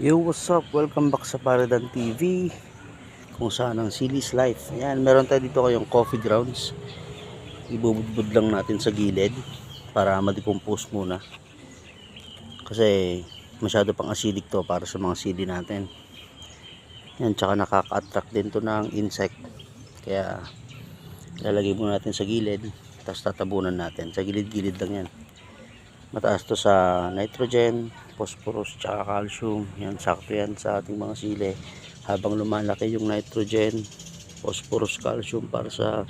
Yo, what's up? Welcome back sa Paradan TV kung saan ang Silly's Life. Ayan, meron tayo dito kayong coffee grounds. Ibubudbud lang natin sa gilid para ma-decompose muna. Kasi masyado pang acidic to para sa mga sili natin. Yan, tsaka nakaka-attract din to ng insect. Kaya lalagay muna natin sa gilid tapos tatabunan natin. Sa gilid-gilid lang yan. Mataas to sa nitrogen, phosphorus, tsaka calcium. Yan, sakto yan sa ating mga sili. Habang lumalaki yung nitrogen, phosphorus, calcium para sa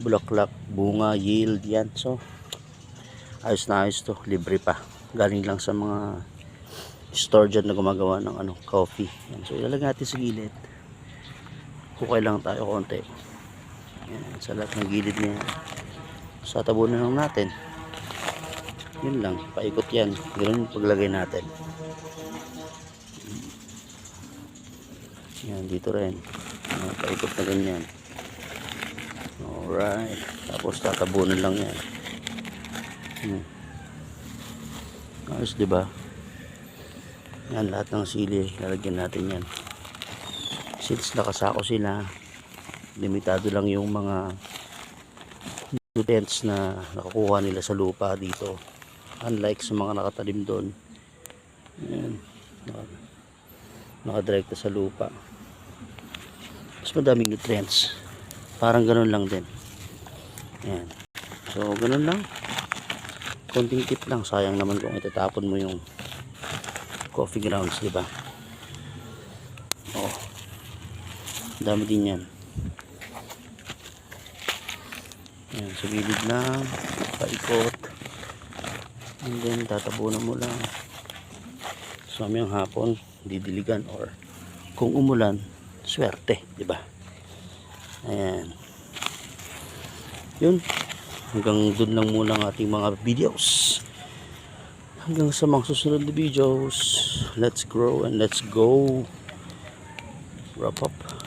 bulaklak, bunga, yield, yan. So, ayos na ayos to. Libre pa. Galing lang sa mga store dyan na gumagawa ng ano, coffee. Yan. So, ilalagay natin sa gilid. Hukay lang tayo konti. Yan, sa lahat ng gilid niya. Sa tabunan lang natin yun lang, paikot yan. Ganun yung paglagay natin. Yan dito rin. Paikot na ganyan. Alright. Tapos tatabunan lang yan. Hmm. ayos diba? Yan lahat ng sili lalagyan natin yan. Since nakasako sila limitado lang yung mga nutrients na nakukuha nila sa lupa dito unlike sa mga nakatalim doon. Ayan. Naka, nakadirekta sa lupa. Mas madaming nutrients. Parang ganun lang din. Ayan. so ganun lang. Konting tip lang. Sayang naman kung itatapon mo yung coffee grounds di ba? Oh dami din yan. Ayan, sa gilid lang. Paikot and then tatabunan mo lang. So mamayang hapon didiligan or kung umulan swerte di ba? Ayan. Yun. Hanggang dun lang muna ang ating mga videos. Hanggang sa mga susunod na videos. Let's grow and let's go. Wrap up